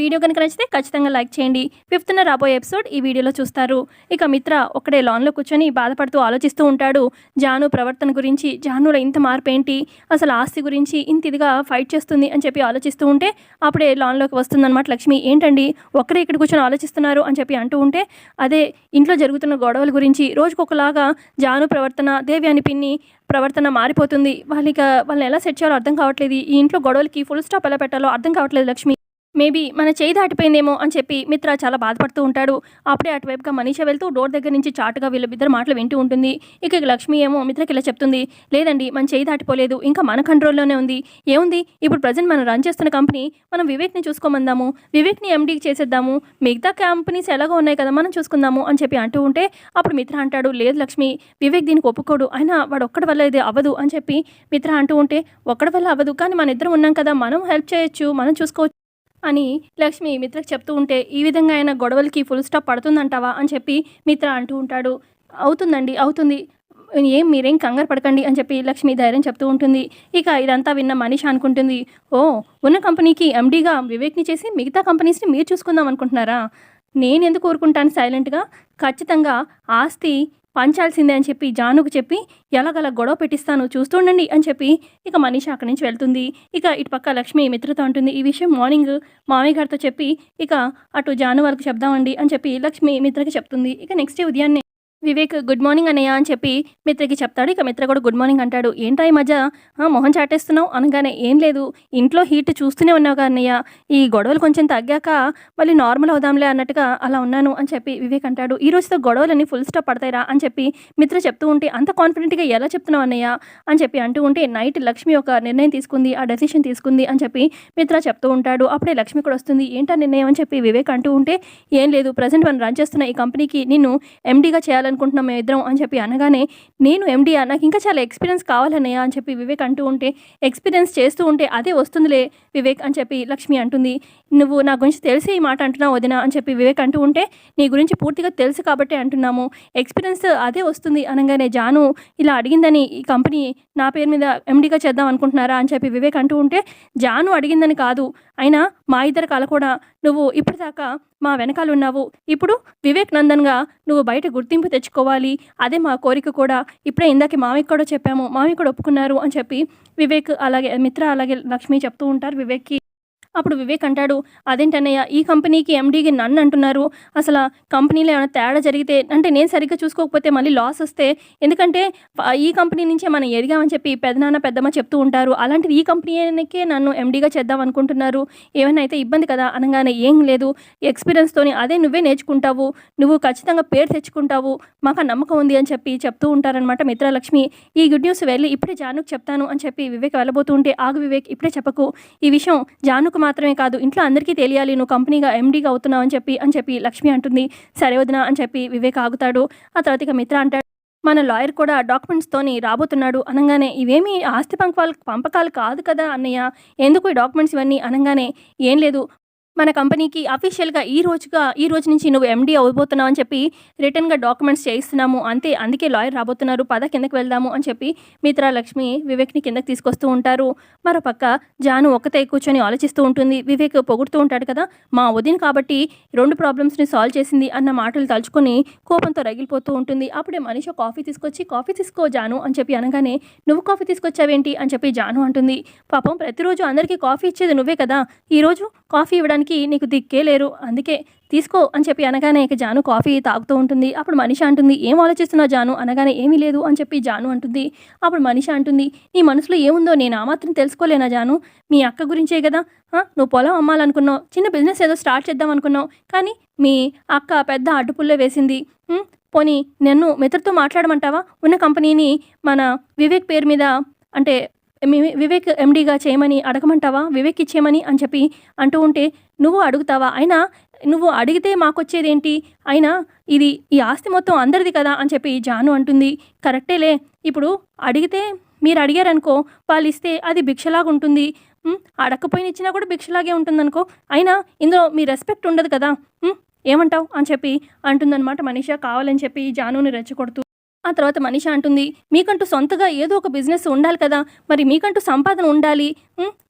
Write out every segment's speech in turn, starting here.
Video కనుక నచ్చితే ఖచ్చితంగా లైక్ చేయండి. ఫిఫ్త్న రాబోయే ఎపిసోడ్ ఈ వీడియోలో చూస్తారు. ఇక మిత్ర ఒక్కడే లాన్లో కూర్చొని బాధపడుతూ ఆలోచిస్తూ ఉంటాడు. జాను ప్రవర్తన గురించి జానులో ఇంత మార్పు ఏంటి అసలు ఆస్తి గురించి ఇంత ఇదిగా ఫైట్ చేస్తుంది అని చెప్పి ఆలోచిస్తూ ఉంటే అప్పుడే లాన్లోకి వస్తుందన్నమాట లక్ష్మి. ఏంటండి? ఒక్కడే ఇక్కడ కూర్చొని ఆలోచిస్తున్నారు అని చెప్పి అంటూ ఉంటే అదే ఇంట్లో జరుగుతున్న గొడవల గురించి రోజుకొకలాగా జాను ప్రవర్తన దేవి అని పిన్ని ప్రవర్తన మారిపోతుంది. వాళ్ళకి వాళ్ళని ఎలా సెట్ చేయాలో అర్థం కావట్లేదు. ఈ ఇంట్లో గొడవలకి ఫుల్ స్టాప్ ఎలా పెట్టాలో అర్థం కావట్లేదు లక్ష్మి. మేబీ మన చేయి దాటిపోయిందేమో అని చెప్పి మిత్ర చాలా బాధపడుతూ ఉంటాడు. అప్పుడే అటువైపుగా మనీష వెళ్తూ డోర్ దగ్గర నుంచి చాటుగా వీళ్ళిద్దరు మాటలు వింటూ ఉంటుంది. ఇక లక్ష్మి ఏమో మిత్రకి ఇలా చెప్తుంది. లేదండి మన చేయి దాటిపోలేదు. ఇంకా మన కంట్రోల్లోనే ఉంది. ఏముంది? ఇప్పుడు ప్రజెంట్ మనం రన్ చేస్తున్న కంపెనీ మనం వివేక్ని చూసుకోమందాము. వివేక్ని ఎండీకి చేసేద్దాము. మిగతా కంపెనీస్ ఎలాగో ఉన్నాయి కదా మనం చూసుకుందాము అని చెప్పి అంటూ ఉంటే అప్పుడు మిత్ర అంటాడు లేదు లక్ష్మి వివేక్ దీనికి ఒప్పుకోడు. అయినా వాడు ఒక్కడి వల్ల ఇది అవ్వదు అని చెప్పి మిత్ర అంటూ ఉంటే ఒక్కడి వల్ల అవ్వదు. కానీ మన ఇద్దరం ఉన్నాం కదా మనం హెల్ప్ చేయొచ్చు మనం చూసుకోవచ్చు. అని లక్ష్మి మిత్రకు చెప్తూ ఉంటే ఈ విధంగా ఆయన గొడవలకి ఫుల్ స్టాప్ పడుతుందంటావా? అని చెప్పి మిత్ర అంటూ ఉంటాడు. అవుతుందండి అవుతుంది. ఏం మీరేం కంగారు పడకండి అని చెప్పి లక్ష్మి ధైర్యం చెప్తూ ఉంటుంది. ఇక ఇదంతా విన్న మనీష్ అనుకుంటుంది ఓ ఉన్న కంపెనీకి ఎండీగా వివేక్ని చేసి మిగతా కంపెనీస్ని మీరు చూసుకుందాం అనుకుంటున్నారా? నేను ఎందుకు ఊరుకుంటాను సైలెంట్గా? ఖచ్చితంగా ఆస్తి పంచాల్సిందే అని చెప్పి జానుకు చెప్పి ఎలాగలా గొడవ పెట్టిస్తాను చూస్తుండండి అని చెప్పి ఇక మనీష అక్కడి నుంచి వెళ్తుంది. ఇక ఇటు పక్క లక్ష్మి మిత్రతో అంటుంది ఈ విషయం మార్నింగ్ మామయ్య గారితో చెప్పి ఇక అటు జాను వరకు చెప్దామండి అని చెప్పి లక్ష్మి మిత్రకి చెప్తుంది. ఇక నెక్స్ట్ డే ఉదయాన్నే వివేక్ గుడ్ మార్నింగ్ అన్నయ్య అని చెప్పి మిత్రకి చెప్తాడు. ఇక మిత్ర కూడా గుడ్ మార్నింగ్ అంటాడు. ఏంటా ఈ మధ్య? మొహం చాటేస్తున్నావు? అనగానే ఏం లేదు. ఇంట్లో హీట్ చూస్తూనే ఉన్నావు అన్నయ్య. ఈ గొడవలు కొంచెం తగ్గాక మళ్ళీ నార్మల్ అవుదాంలే అన్నట్టుగా అలా ఉన్నాను అని చెప్పి వివేక్ అంటాడు. ఈ రోజుతో గొడవలని ఫుల్ స్టాప్ పడతాయిరా అని చెప్పి మిత్ర చెప్తూ ఉంటే అంత కాన్ఫిడెంట్గా ఎలా చెప్తున్నావు అన్నయ్య? అని చెప్పి అంటూ ఉంటే నైట్ లక్ష్మి ఒక నిర్ణయం తీసుకుంది. ఆ డెసిషన్ తీసుకుంది అని చెప్పి మిత్ర చెప్తూ ఉంటాడు. అప్పుడే లక్ష్మి కూడా వస్తుంది. ఏంటా నిర్ణయం? అని చెప్పి వివేక్ అంటూ ఉంటే ఏం లేదు. ప్రజెంట్ మనం రన్ చేస్తున్న ఈ కంపెనీకి నిన్ను ఎండీగా చేయాలనుకుంటున్నాం మేము ఇద్దరం అని చెప్పి అనగానే నేను ఎండీయా నాకు ఇంకా చాలా ఎక్స్పీరియన్స్ కావాలన్నయ్య అని చెప్పి వివేక్ అంటూ ఉంటే ఎక్స్పీరియన్స్ చేస్తూ ఉంటే అదే వస్తుందిలే వివేక్ అని చెప్పి లక్ష్మి అంటుంది. నువ్వు నా గురించి తెలిసి ఈ మాట అంటున్నావు వదిన అని చెప్పి వివేక్ అంటూ ఉంటే నీ గురించి పూర్తిగా తెలుసు కాబట్టి అంటున్నాము. ఎక్స్పీరియన్స్ అదే వస్తుంది అనగానే జాను ఇలా అడిగిందని ఈ కంపెనీ నా పేరు మీద ఎండీగా చేద్దాం అనుకుంటున్నారా అని చెప్పి వివేక్ అంటూ ఉంటే జాను అడిగిందని కాదు. అయినా మా ఇద్దరు కల కూడా నువ్వు ఇప్పటిదాకా మా వెనకాల ఉన్నావు. ఇప్పుడు వివేక్ నందన్గా నువ్వు బయట గుర్తింపు తెచ్చుకోవాలి. అదే మా కోరిక కూడా. ఇప్పుడే ఇందాక మామయ్య కూడా చెప్పాము మామయ్య కూడా ఒప్పుకున్నారు అని చెప్పి వివేక్ అలాగే మిత్ర అలాగే లక్ష్మి చెప్తూ ఉంటారు వివేక్కి. అప్పుడు వివేక్ అంటాడు అదేంటన్నయ్య ఈ కంపెనీకి ఎండీకి నన్ను అంటున్నారు. అసలు కంపెనీలో ఏమైనా తేడా జరిగితే అంటే నేను సరిగ్గా చూసుకోకపోతే మళ్ళీ లాస్ వస్తే ఎందుకంటే ఈ కంపెనీ నుంచే మనం ఎదిగామని చెప్పి పెదనాన్న పెద్దమ్మ చెప్తూ ఉంటారు. అలాంటిది ఈ కంపెనీకే నన్ను ఎండీగా చేద్దాం అనుకుంటున్నారు. ఏమైనా అయితే ఇబ్బంది కదా? అనగానే ఏం లేదు. ఎక్స్పీరియన్స్తోని అదే నువ్వే నేర్చుకుంటావు. నువ్వు ఖచ్చితంగా పేరు తెచ్చుకుంటావు. మాకు నమ్మకం ఉంది అని చెప్పి చెప్తూ ఉంటారనమాట మిత్రలక్ష్మి. ఈ గుడ్ న్యూస్ వెళ్ళి ఇప్పుడే జానుకు చెప్తాను అని చెప్పి వివేక్ వెళ్ళబోతూ ఉంటే ఆగు వివేక్ ఇప్పుడే చెప్పకు. ఈ విషయం జానుకు మాత్రమే కాదు ఇంట్లో అందరికీ తెలియాలి నువ్వు కంపెనీగా ఎండీగా అవుతున్నావు అని చెప్పి అని చెప్పి లక్ష్మి అంటుంది. సరే వదినా అని చెప్పి వివేక్ ఆగుతాడు. ఆ తర్వాత ఇక మిత్ర అంటాడు మన లాయర్ కూడా డాక్యుమెంట్స్తోని రాబోతున్నాడు. అనగానే ఇవేమి ఆస్తి పంపాలు పంపకాలు కాదు కదా అన్నయ్య. ఎందుకు ఈ డాక్యుమెంట్స్ ఇవన్నీ? అనగానే ఏం లేదు. మన కంపెనీకి అఫీషియల్గా ఈ రోజుగా ఈ రోజు నుంచి నువ్వు ఎండీ అవబోతున్నావు అని చెప్పి రిటర్న్గా డాక్యుమెంట్స్ చేయిస్తున్నాము. అంతే అందుకే లాయర్ రాబోతున్నారు. పద కిందకి వెళ్దాము అని చెప్పి మిత్రా లక్ష్మి వివేక్ని కిందకి తీసుకొస్తూ ఉంటారు. మరోపక్క జాను ఒకతే కూర్చొని ఆలోచిస్తూ ఉంటుంది. వివేక్ పొగుడుతూ ఉంటాడు కదా మా వదిన కాబట్టి రెండు ప్రాబ్లమ్స్ని సాల్వ్ చేసింది అన్న మాటలు తలుచుకొని కోపంతో రగిలిపోతూ ఉంటుంది. అప్పుడే మనిషి కాఫీ తీసుకొచ్చి కాఫీ తీసుకో జాను అని చెప్పి అనగానే నువ్వు కాఫీ తీసుకొచ్చావేంటి? అని చెప్పి జాను అంటుంది. పాపం ప్రతిరోజు అందరికీ కాఫీ ఇచ్చేది నువ్వే కదా. ఈరోజు కాఫీ ఇవ్వడానికి నీకు దిక్కే లేరు. అందుకే తీసుకో అని చెప్పి అనగానే ఇక జాను కాఫీ తాగుతూ ఉంటుంది. అప్పుడు మనిషి అంటుంది ఏం ఆలోచిస్తున్నా జాను? అనగానే ఏమీ లేదు అని చెప్పి జాను అంటుంది. అప్పుడు మనిషి అంటుంది నీ మనసులో ఏముందో నేను ఆ మాత్రం తెలుసుకోలేనా జాను? మీ అక్క గురించే కదా? నువ్వు పొలం అమ్మాలనుకున్నావు చిన్న బిజినెస్ ఏదో స్టార్ట్ చేద్దాం అనుకున్నావు కానీ మీ అక్క పెద్ద అడ్డుపుల్లే వేసింది. పోనీ నన్ను మిత్రతో మాట్లాడమంటావా? ఉన్న కంపెనీని మన వివేక్ పేరు మీద అంటే వివేక్ ఎండీగా చేయమని అడగమంటావా? వివేక్ ఇచ్చేయమని అని చెప్పి అంటూ ఉంటే నువ్వు అడుగుతావా? అయినా నువ్వు అడిగితే మాకొచ్చేదేంటి? అయినా ఇది ఈ ఆస్తి మొత్తం అందరిది కదా అని చెప్పి జాను అంటుంది. కరెక్టేలే ఇప్పుడు అడిగితే మీరు అడిగారనుకో వాళ్ళు ఇస్తే అది భిక్షలాగా ఉంటుంది. అడగకపోయిన ఇచ్చినా కూడా భిక్షలాగే ఉంటుందనుకో. అయినా ఇందులో మీ రెస్పెక్ట్ ఉండదు కదా. ఏమంటావు? అని చెప్పి అంటుందన్నమాట. మనీషా కావాలని చెప్పి జానుని రెచ్చగొడుతూ ఆ తర్వాత మనిషి అంటుంది మీకంటూ సొంతగా ఏదో ఒక బిజినెస్ ఉండాలి కదా మరి మీకంటూ సంపాదన ఉండాలి.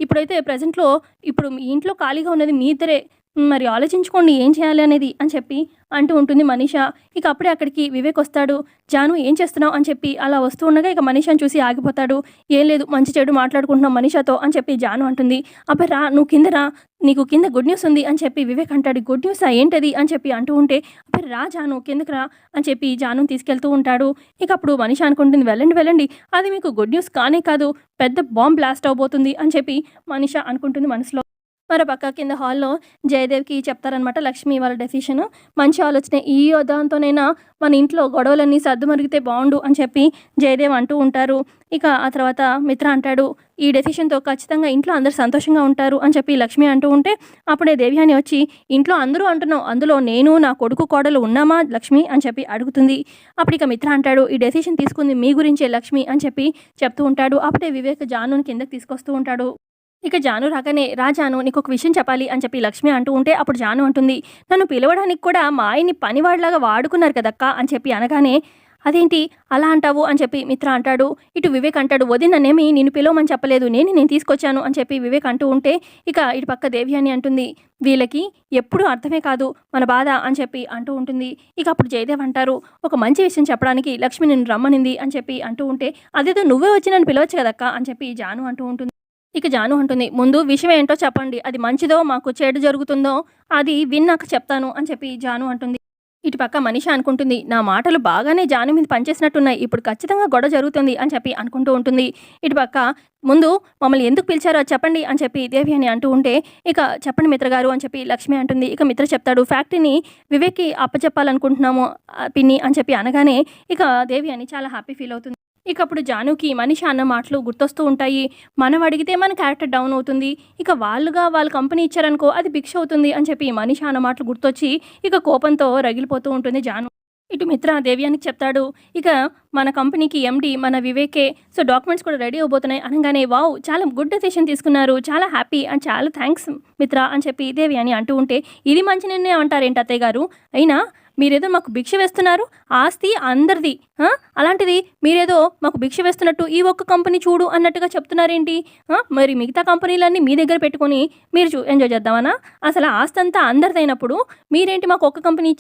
ఇప్పుడైతే ప్రజెంట్లో ఇప్పుడు మీ ఇంట్లో ఖాళీగా ఉన్నది మీ ఇద్దరే మరి ఆలోచించుకోండి ఏం చేయాలి అనేది అని చెప్పి అంటూ ఉంటుంది మనీష. ఇక అప్పుడే అక్కడికి వివేక్ వస్తాడు. జాను ఏం చేస్తున్నావు? అని చెప్పి అలా వస్తూ ఉండగా ఇక మనీషాని చూసి ఆగిపోతాడు. ఏం లేదు మంచి చెడు మాట్లాడుకుంటున్నాం మనీషాతో అని చెప్పి జాను అంటుంది. అబ్బాయి రా నువ్వు కింద రా నీకు కింద గుడ్ న్యూస్ ఉంది అని చెప్పి వివేక్ అంటాడు. గుడ్ న్యూస్ ఏంటది? అని చెప్పి అంటూ ఉంటే అబ్బాయి రా జాను కిందకి రా అని చెప్పి జాను తీసుకెళ్తూ ఉంటాడు. ఇక అప్పుడు మనిషి అనుకుంటుంది వెళ్ళండి వెళ్ళండి. అది మీకు గుడ్ న్యూస్ కానే కాదు పెద్ద బాంబ్ బ్లాస్ట్ అవబోతుంది అని చెప్పి మనీష అనుకుంటుంది మనసులో. మరోపక్క కింద హాల్లో జయదేవ్కి చెప్తారనమాట లక్ష్మి వాళ్ళ డెసిషన్ మంచి ఆలోచన. ఈ దాంతోనైనా మన ఇంట్లో గొడవలన్నీ సర్దుమరిగితే బాగుండు అని చెప్పి జయదేవ్ అంటూ ఉంటారు. ఇక ఆ తర్వాత మిత్ర అంటాడు ఈ డెసిషన్తో ఖచ్చితంగా ఇంట్లో అందరు సంతోషంగా ఉంటారు అని చెప్పి లక్ష్మి అంటూ ఉంటే అప్పుడే దేవ్యాని వచ్చి ఇంట్లో అందరూ అంటున్నాం అందులో నేను నా కొడుకు కోడలు ఉన్నామా లక్ష్మి? అని చెప్పి అడుగుతుంది. అప్పుడు ఇక మిత్ర అంటాడు ఈ డెసిషన్ తీసుకుంది మీ గురించే లక్ష్మి అని చెప్పి చెప్తూ ఉంటాడు. అప్పుడే వివేక్ జానుని కిందకి తీసుకొస్తూ ఉంటాడు. ఇక జాను రాగానే రాజాను నీకు ఒక విషయం చెప్పాలి అని చెప్పి లక్ష్మి అంటూ ఉంటే అప్పుడు జాను అంటుంది నన్ను పిలవడానికి కూడా మా ఆయన్ని పనివాడిలాగా వాడుకున్నారు కదక్క అని చెప్పి అనగానే అదేంటి అలా అంటావు? అని చెప్పి మిత్ర అంటాడు ఇటు వివేక్ అంటాడు వదిననేమి నేను పిలవమని చెప్పలేదు నేను నేను తీసుకొచ్చాను అని చెప్పి వివేక్ అంటూ ఉంటే ఇక ఇటు పక్క దేవి అని అంటుంది వీళ్ళకి ఎప్పుడు అర్థమే కాదు మన బాధ అని చెప్పి అంటూ ఉంటుంది. ఇక అప్పుడు జయదేవ్ అంటారు ఒక మంచి విషయం చెప్పడానికి లక్ష్మి నిన్ను రమ్మనింది అని చెప్పి అంటూ ఉంటే అదేదో నువ్వే వచ్చి నన్ను పిలవచ్చు కదక్క అని చెప్పి జాను అంటూ ఉంటుంది. ఇక జాను అంటుంది ముందు విషయం ఏంటో చెప్పండి. అది మంచిదో మాకు చెడు జరుగుతుందో అది విన్నాక చెప్తాను అని చెప్పి జాను అంటుంది. ఇటు పక్క మనిష అనుకుంటుంది నా మాటలు బాగానే జాను మీద పనిచేసినట్టున్నాయి. ఇప్పుడు ఖచ్చితంగా గొడవ జరుగుతుంది అని చెప్పి అనుకుంటూ ఉంటుంది. ఇటు పక్క ముందు మమ్మల్ని ఎందుకు పిలిచారో చెప్పండి అని చెప్పి దేవి అని అంటూ ఉంటే ఇక చెప్పండి మిత్ర గారు అని చెప్పి లక్ష్మి అంటుంది. ఇక మిత్ర చెప్తాడు ఫ్యాక్టరీని వివేక్కి అప్పచెప్పాలనుకుంటున్నాము పిన్ని అని చెప్పి అనగానే ఇక దేవి అని చాలా హ్యాపీ ఫీల్ అవుతుంది. ఇక అప్పుడు జానుకి మనిషి అన్న మాటలు గుర్తొస్తూ ఉంటాయి. మనం అడిగితే మన క్యారెక్టర్ డౌన్ అవుతుంది. ఇక వాళ్ళుగా వాళ్ళ కంపెనీ ఇచ్చారనుకో అది భిక్ష అవుతుంది అని చెప్పి మనిషి అన్న మాటలు గుర్తొచ్చి ఇక కోపంతో రగిలిపోతూ ఉంటుంది జాను. ఇటు మిత్ర దేవ్యానికి చెప్తాడు. ఇక మన కంపెనీకి ఎండి మన వివేకే సో డాక్యుమెంట్స్ కూడా రెడీ అవబోతున్నాయి. అనగానే వావ్ చాలా గుడ్ డెసిషన్ తీసుకున్నారు. చాలా హ్యాపీ అండ్ చాలా థ్యాంక్స్ మిత్ర అని చెప్పి దేవి అని అంటూ ఉంటే ఇది మంచి నిర్ణయం అంటారేంటి అత్తయ్య గారు? అయినా మీరేదో మాకు భిక్ష వేస్తున్నారు ఆస్తి అందరిది అలాంటిది మీరేదో మాకు భిక్ష వేస్తున్నట్టు ఈ ఒక్క కంపెనీ చూడు అన్నట్టుగా చెప్తున్నారేంటి? మరి మిగతా కంపెనీలన్నీ మీ దగ్గర పెట్టుకొని మీరు చూ ఎంజాయ్ చేద్దామనా? అసలు ఆస్తి అంతా అందరిదైనప్పుడు మీరేంటి మాకు ఒక్క కంపెనీ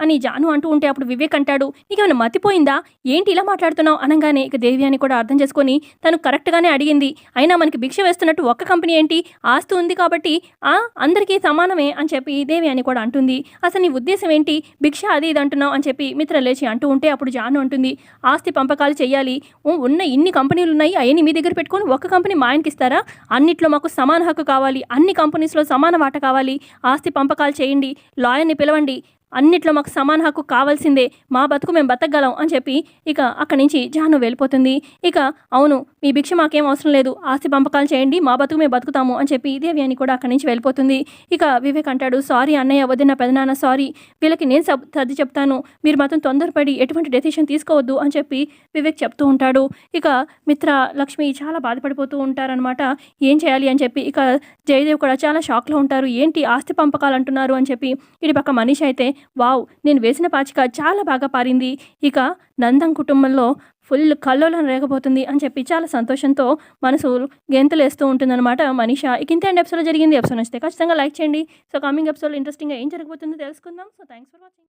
అని జాను అంటూ ఉంటే అప్పుడు వివేక్ అంటాడు నీకేమైనా మతిపోయిందా? ఏంటి ఇలా మాట్లాడుతున్నావు? అనగానే ఇక దేవి అని కూడా అర్థం చేసుకొని తను కరెక్ట్గానే అడిగింది. అయినా మనకి భిక్ష వేస్తున్నట్టు ఒక్క కంపెనీ ఏంటి? ఆస్తి ఉంది కాబట్టి ఆ అందరికీ సమానమే అని చెప్పి దేవి అని కూడా అంటుంది. అసలు నీ ఉద్దేశం ఏంటి? భిక్ష అది ఇది అంటున్నావు అని చెప్పి మిత్ర లేచి అంటూ ఉంటే అప్పుడు జాను అంటుంది ఆస్తి పంపకాలు చేయాలి ఓ, ఉన్న ఇన్ని కంపెనీలు ఉన్నాయి అవన్నీ మీ దగ్గర పెట్టుకొని ఒక్క కంపెనీ మా ఆయనకి ఇస్తారా? అన్నిట్లో మాకు సమాన హక్కు కావాలి. అన్ని కంపెనీస్లో సమాన వాట కావాలి. ఆస్తి పంపకాలు చేయండి. లాయర్ని పిలవండి. అన్నిట్లో మాకు సమాన హక్కు కావాల్సిందే. మా బతుకు మేము బతకగలం అని చెప్పి ఇక అక్కడి నుంచి జాను వెళ్ళిపోతుంది. ఇక అవును మీ భిక్ష మాకేం అవసరం లేదు. ఆస్తి పంపకాలు చేయండి మా బతుకు మేము బతుకుతాము అని చెప్పి దేవి అని కూడా అక్కడి నుంచి వెళ్ళిపోతుంది. ఇక వివేక్ అంటాడు సారీ అన్నయ్య వదిన పెదనాన్న సారీ. వీళ్ళకి నేను సబ్ సర్ది చెప్తాను. మీరు మాత్రం తొందరపడి ఎటువంటి డెసిషన్ తీసుకోవద్దు అని చెప్పి వివేక్ చెప్తూ ఉంటాడు. ఇక మిత్ర లక్ష్మి చాలా బాధపడిపోతూ ఉంటారనమాట ఏం చేయాలి? అని చెప్పి ఇక జయదేవ్ కూడా చాలా షాక్లో ఉంటారు. ఏంటి ఆస్తి పంపకాలు అంటున్నారు? అని చెప్పి ఇటు పక్క మనిషి అయితే వావ్ నేను వేసిన పాచిక చాలా బాగా పారింది. ఇక నందం కుటుంబంలో ఫుల్ కల్లోలం రేగబోతుంది అని చెప్పి చాలా సంతోషంతో మనసు గెంతులేస్తూ ఉంటుందన్నమాట మనీష. ఇక ఇంత ఎపిసోడ్ జరిగింది. ఎపిసోడ్ నచ్చితే ఖచ్చితంగా లైక్ చేయండి. సో కమింగ్ ఎపిసోడ్ ఇంట్రెస్టింగ్గా ఏం జరగబోతుందో తెలుసుకుందాం. So thanks for watching